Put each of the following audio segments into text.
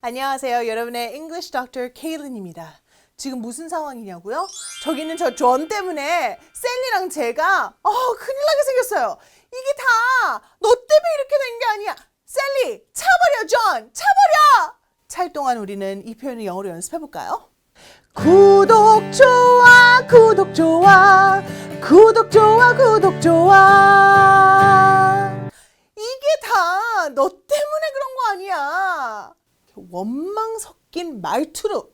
안녕하세요. 여러분의 English Doctor Kaylin입니다. 지금 무슨 상황이냐고요? 저기는 저 존 때문에 셀리랑 제가 어 큰일 나게 생겼어요. 이게 다 너 때문에 이렇게 된 게 아니야. 셀리 차버려 존 차버려. 찰 동안 우리는 이 표현을 영어로 연습해 볼까요? 구독 좋아 구독 좋아 구독 좋아 구독 좋아 원망 섞인 말투로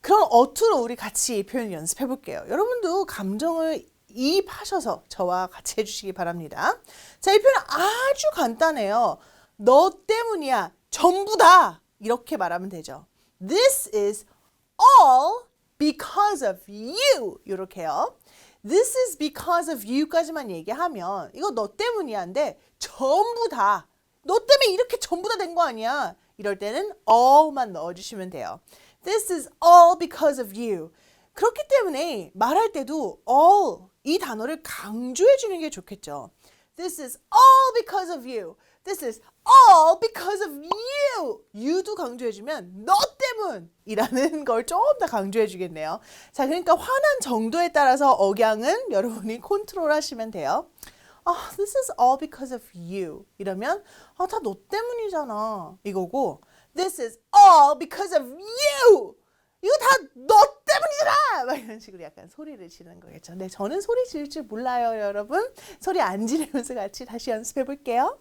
그런 어투로 우리 같이 이 표현 연습해 볼게요. 여러분도 감정을 이입하셔서 저와 같이 해주시기 바랍니다. 자, 이 표현 아주 간단해요. 너 때문이야. 전부 다. 이렇게 말하면 되죠. This is all because of you. 이렇게요. This is because of you까지만 얘기하면 이거 너 때문이야인데 전부 다. 너 때문에 이렇게 전부 다 된 거 아니야. 이럴 때는 all만 넣어주시면 돼요. This is all because of you. 그렇기 때문에 말할 때도 all 이 단어를 강조해 주는 게 좋겠죠. This is all because of you. This is all because of you. you도 강조해 주면 너 때문이라는 걸 좀 더 강조해 주겠네요. 자, 그러니까 화난 정도에 따라서 억양은 여러분이 컨트롤 하시면 돼요. 아, this is all because of you. 이러면 아, 다 너 때문이잖아. 이거고 this is all because of you. 이거 다 너 때문이잖아. 막 이런 식으로 약간 소리를 지르는 거겠죠. 네, 저는 소리 지를 줄 몰라요, 여러분. 소리 안 지르면서 같이 다시 연습해 볼게요.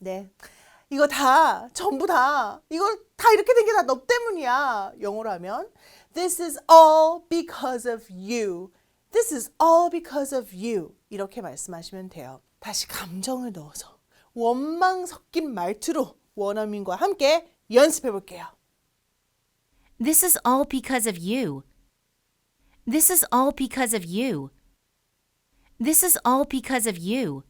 네. 이거 다 전부 다 이거 다 이렇게 된 게 다 너 때문이야. 영어로 하면 This is all because of you. This is all because of you. 이렇게 말씀하시면 돼요. 다시 감정을 넣어서 원망 섞인 말투로 원어민과 함께 연습해 볼게요. This is all because of you. This is all because of you. This is all because of you.